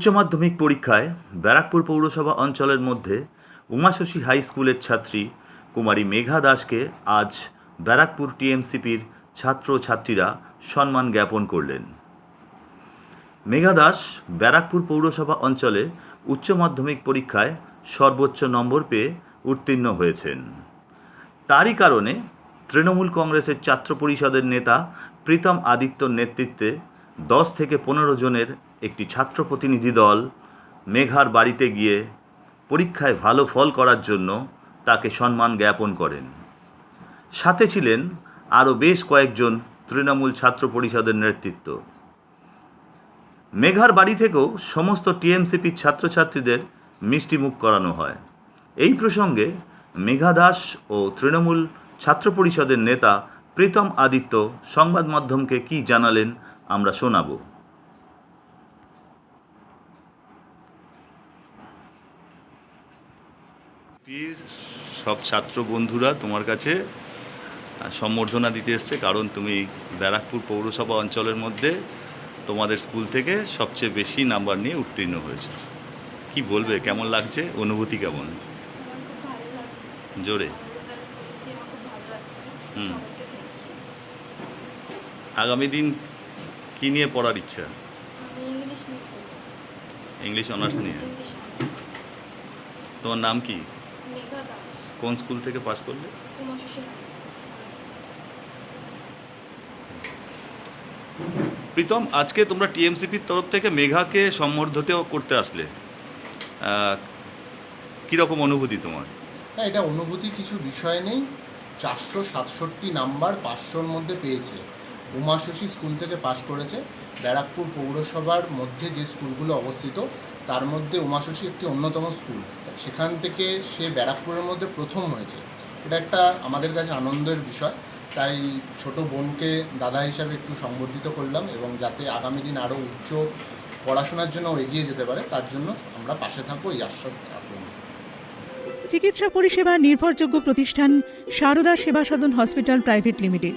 উচ্চ মাধ্যমিক পরীক্ষায় ব্যারাকপুর পৌরসভা অঞ্চলের মধ্যে উমাশশী হাই স্কুলের ছাত্রী কুমারী মেঘা দাসকে আজ ব্যারাকপুর টিএমসিপির ছাত্র ছাত্রীরা সম্মান জ্ঞাপন করলেন। মেঘা দাস ব্যারাকপুর পৌরসভা অঞ্চলে উচ্চ মাধ্যমিক পরীক্ষায় সর্বোচ্চ নম্বর পেয়ে উত্তীর্ণ হয়েছেন। তারই কারণে তৃণমূল কংগ্রেসের ছাত্র পরিষদের নেতা প্রীতম আদিত্যর নেতৃত্বে দশ থেকে পনেরো জনের একটি ছাত্র প্রতিনিধি দল মেঘার বাড়িতে গিয়ে পরীক্ষায় ভালো ফল করার জন্য তাকে সম্মান জ্ঞাপন করেন। সাথে ছিলেন আরও বেশ কয়েকজন তৃণমূল ছাত্র পরিষদের নেতৃত্ব। মেঘার বাড়ি থেকেও সমস্ত টিএমসিপির ছাত্রছাত্রীদের মিষ্টিমুখ করানো হয়। এই প্রসঙ্গে মেঘা দাস ও তৃণমূল ছাত্র পরিষদের নেতা প্রীতম আদিত্য সংবাদ মাধ্যমকে কি জানালেন আমরা শোনাবো। পীর সব ছাত্র বন্ধুরা তোমার কাছে সম্বর্ধনা দিতে এসছে কারণ তুমি ব্যারাকপুর পৌরসভা অঞ্চলের মধ্যে তোমাদের স্কুল থেকে সবচেয়ে বেশি নাম্বার নিয়ে উত্তীর্ণ হয়েছে। কি বলবে কেমন লাগছে অনুভূতি কেমন? জোরে। হুম। আগামী দিন কি নিয়ে পড়ার ইচ্ছা? ইংলিশ অনার্স নিয়ে তোমার নাম কি? মেঘা দাস। কোন স্কুল থেকে পাস করলে? প্রীতম আজকে তোমরা টিএমসিপির তরফ থেকে মেঘাকে সম্বর্ধিত করতে আসলে। আহ, কীরকম অনুভূতি তোমার? হ্যাঁ এটা অনুভূতি কিছু বিষয় নেই। চারশো সাতষট্টি নাম্বার পাঁচশোর মধ্যে পেয়েছে। উমাশশী স্কুল থেকে পাশ করেছে। ব্যারাকপুর পৌরসভার মধ্যে যে স্কুলগুলো অবস্থিত তার মধ্যে উমাশশী একটি অন্যতম স্কুল। সেখান থেকে সে ব্যারাকপুরের মধ্যে প্রথম হয়েছে। এটা একটা আমাদের কাছে আনন্দের বিষয়। তাই ছোট বোনকে দাদা হিসাবে একটু সংবর্ধিত করলাম এবং যাতে আগামী দিন আরও উচ্চ পড়াশোনার জন্য এগিয়ে যেতে পারে, তার জন্য আমরা পাশে থাকব এই আশ্বাস চিকিৎসা পরিষেবা নির্ভরযোগ্য প্রতিষ্ঠান Sarada Seva Sadan hospital private limited.